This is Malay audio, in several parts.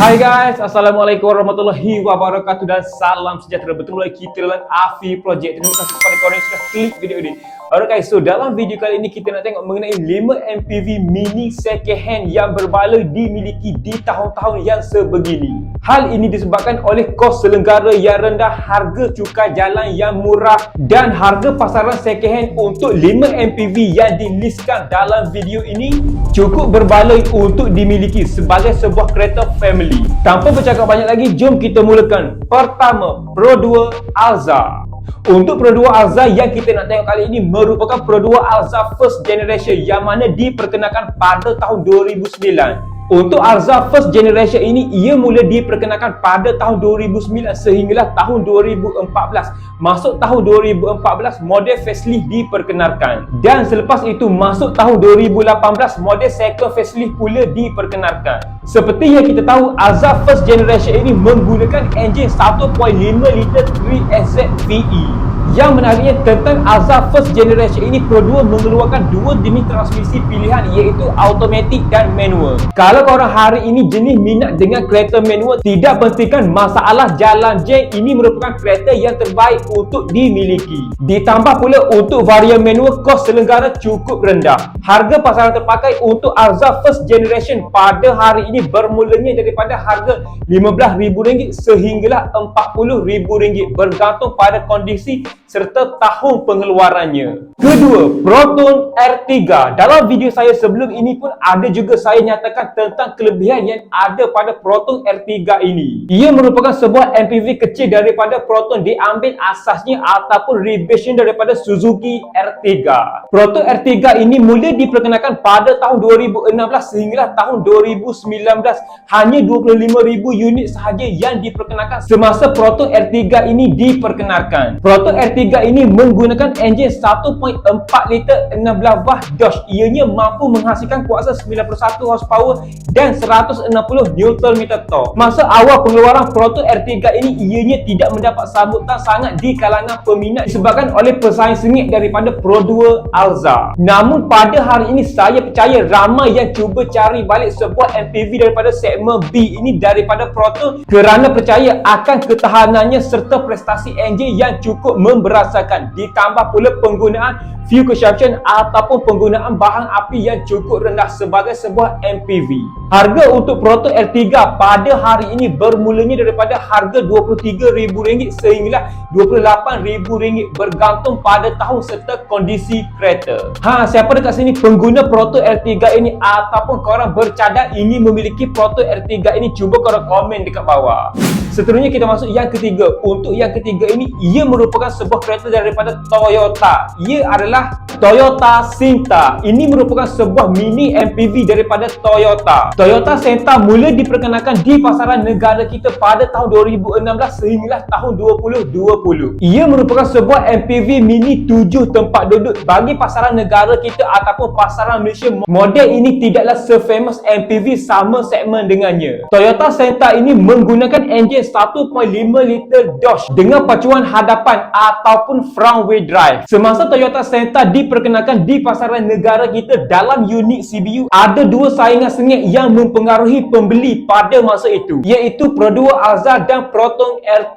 Hai guys, Assalamualaikum warahmatullahi wabarakatuh dan salam sejahtera. Bertemu lagi kita dalam AFI Project. Terima kasih kepada korang yang sudah klik video ini Alright guys, so dalam video kali ini kita nak tengok mengenai 5 MPV mini second hand yang berbaloi dimiliki di tahun-tahun yang sebegini. Hal ini disebabkan oleh kos selenggara yang rendah, harga cukai jalan yang murah dan harga pasaran second hand untuk 5 MPV yang dilistkan dalam video ini cukup berbaloi untuk dimiliki sebagai sebuah kereta family. Tanpa bercakap banyak lagi, jom kita mulakan. Pertama, Pro 2 Alza. Untuk 2 Alza yang kita nak tengok kali ini merupakan 2 Alza first generation yang mana diperkenalkan pada tahun 2009. Untuk Alza first generation ini ia mula diperkenalkan pada tahun 2009 sehinggalah tahun 2014. Masuk tahun 2014 model facelift diperkenalkan. Dan selepas itu masuk tahun 2018 model second facelift pula diperkenalkan. Seperti yang kita tahu Alza first generation ini menggunakan enjin 1.5 liter 3SZ VE. Yang menariknya tentang Alza first generation ini Pro 2 mengeluarkan dua jenis transmisi pilihan iaitu automatic dan manual. Kalau korang hari ini jenis minat dengan kereta manual tidak pentingkan masalah jalan jeng ini merupakan kereta yang terbaik untuk dimiliki. Ditambah pula untuk varian manual kos selenggara cukup rendah. Harga pasaran terpakai untuk Alza first generation pada hari ini bermulanya daripada harga RM15,000 sehinggalah RM40,000 bergantung pada kondisi serta tahun pengeluarannya. Kedua, Proton R3. Dalam video saya sebelum ini pun ada juga saya nyatakan tentang kelebihan yang ada pada Proton R3 ini. Ia merupakan sebuah MPV kecil daripada Proton diambil asasnya ataupun revision daripada Suzuki R3. Proton R3 ini mula diperkenalkan pada tahun 2016 sehinggalah tahun 2019. Hanya 25,000 unit sahaja yang diperkenalkan semasa Proton R3 ini diperkenalkan. Proton R3 ini menggunakan enjin 1.4 liter 16 valve Dodge. Ianya mampu menghasilkan kuasa 91 horsepower dan 160 Nm torque. Masa awal pengeluaran Proton R3 ini ianya tidak mendapat sambutan sangat di kalangan peminat disebabkan oleh pesaing sengit daripada Pro 2 Alza. Namun pada hari ini saya percaya ramai yang cuba cari balik sebuah MPV daripada segmen B ini daripada Proton kerana percaya akan ketahanannya serta prestasi enjin yang cukup memberasakan ditambah pula penggunaan fuel consumption ataupun penggunaan bahan api yang cukup rendah sebagai sebuah MPV. Harga untuk Proton R3 pada hari ini bermulanya daripada harga RM23,000 sehingga RM28,000 bergantung pada tahun serta kondisi kereta. Ha, siapa dekat sini pengguna Proton R3 ini ataupun korang bercadang ingin memiliki Proton R3 ini cuba korang komen dekat bawah. Seterusnya kita masuk yang ketiga. Untuk yang ketiga ini ia merupakan sebuah kereta daripada Toyota. Ia adalah Toyota Sinta. Ini merupakan sebuah mini MPV daripada Toyota. Toyota Senta mula diperkenalkan di pasaran negara kita pada tahun 2016 sehinggalah tahun 2020. Ia merupakan sebuah MPV mini 7 tempat duduk bagi pasaran negara kita ataupun pasaran Malaysia. Model ini tidaklah se-famous MPV sama segmen dengannya. Toyota Senta ini menggunakan enjin 1.5 liter Dodge dengan pacuan hadapan ataupun front wheel drive. Semasa Toyota Senta diperkenalkan di pasaran negara kita dalam unit CBU, ada dua saingan sengit yang mempengaruhi pembeli pada masa itu, iaitu Pro 2 Alza dan Proton R3.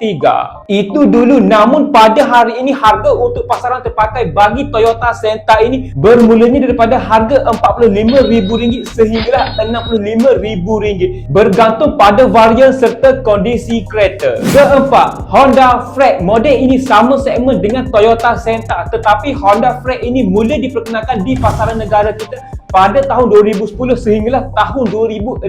Itu dulu namun pada hari ini harga untuk pasaran terpakai bagi Toyota Senta ini bermulanya daripada harga RM45,000 sehingga RM65,000 bergantung pada varian serta kondisi kereta. Keempat, Honda Freak. Model ini sama segmen dengan Toyota Senta tetapi Honda Freak ini mula diperkenalkan di pasaran negara kita pada tahun 2010 sehinggalah tahun 2016.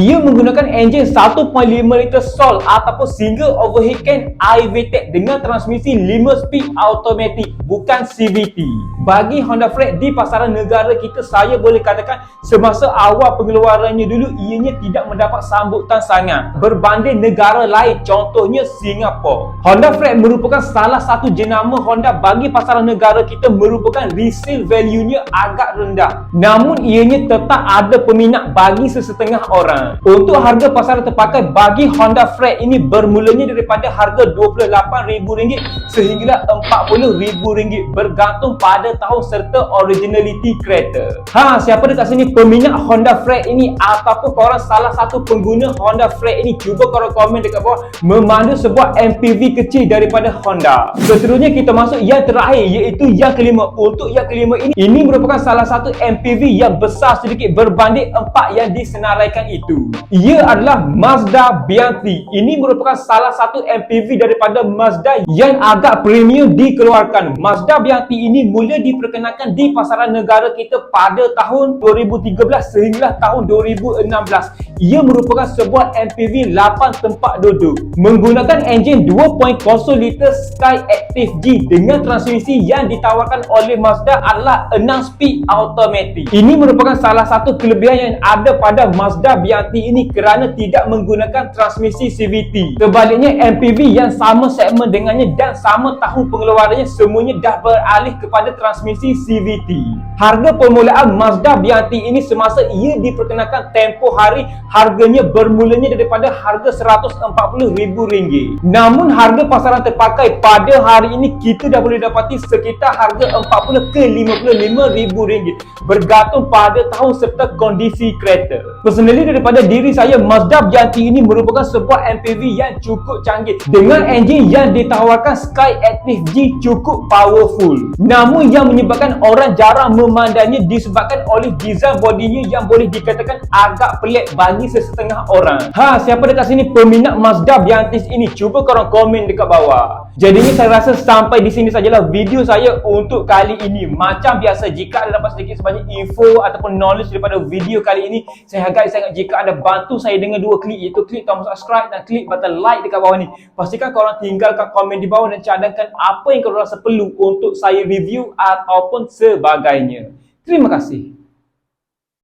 Ia menggunakan enjin 1.5 liter Sol ataupun single overhead can iVTEC dengan transmisi 5 speed automatic bukan CVT. Bagi Honda Freak di pasaran negara kita saya boleh katakan semasa awal pengeluarannya dulu ianya tidak mendapat sambutan sangat berbanding negara lain contohnya Singapura. Honda Freak merupakan salah satu jenama Honda bagi pasaran negara kita merupakan resale value-nya agak rendah. Namun ianya tetap ada peminat bagi sesetengah orang. Untuk harga pasaran terpakai bagi Honda Freed ini bermulanya daripada harga RM28,000 sehinggalah RM40,000 bergantung pada tahun serta originality kereta. Ha, siapa dekat sini peminat Honda Freed ini ataupun korang salah satu pengguna Honda Freed ini cuba korang komen dekat bawah memandu sebuah MPV kecil daripada Honda. Seterusnya kita masuk yang terakhir iaitu yang kelima. Untuk yang kelima ini ini merupakan salah satu MPV yang besar sedikit berbanding empat yang disenaraikan itu. Ia adalah Mazda Bianti. Ini merupakan salah satu MPV daripada Mazda yang agak premium dikeluarkan. Mazda Bianti ini mula diperkenalkan di pasaran negara kita pada tahun 2013 sehinggalah tahun 2016. Ia merupakan sebuah MPV 8 tempat duduk menggunakan enjin 2.0 liter Sky Active G dengan transmisi yang ditawarkan oleh Mazda adalah 6 speed automatic. Ini merupakan salah satu kelebihan yang ada pada Mazda Bianti ini kerana tidak menggunakan transmisi CVT. Sebaliknya MPV yang sama segmen dengannya dan sama tahun pengeluarannya semuanya dah beralih kepada transmisi CVT. Harga permulaan Mazda Bianti ini semasa ia diperkenalkan tempoh hari harganya bermulanya daripada harga RM140,000. Namun harga pasaran terpakai pada hari ini kita dah boleh dapati sekitar harga RM40 ke RM55,000 bergantung pada tahun serta kondisi kereta. Personally daripada diri saya Mazda Bianti ini merupakan sebuah MPV yang cukup canggih dengan enjin yang ditawarkan Sky Active G cukup powerful. Namun yang menyebabkan orang jarang memandangnya disebabkan oleh design bodinya yang boleh dikatakan agak pelik bagi sesetengah orang. Ha, siapa dekat sini peminat Mazda Biantis ini? Cuba korang komen dekat bawah. Jadinya saya rasa sampai di sini sajalah video saya untuk kali ini. Macam biasa, jika anda dapat sedikit sebanyak info ataupun knowledge daripada video kali ini, saya hargai sangat jika anda bantu saya dengan dua klik, iaitu klik tombol subscribe dan klik button like dekat bawah ni. Pastikan korang tinggalkan komen di bawah dan cadangkan apa yang korang rasa perlu untuk saya review ataupun sebagainya. Terima kasih.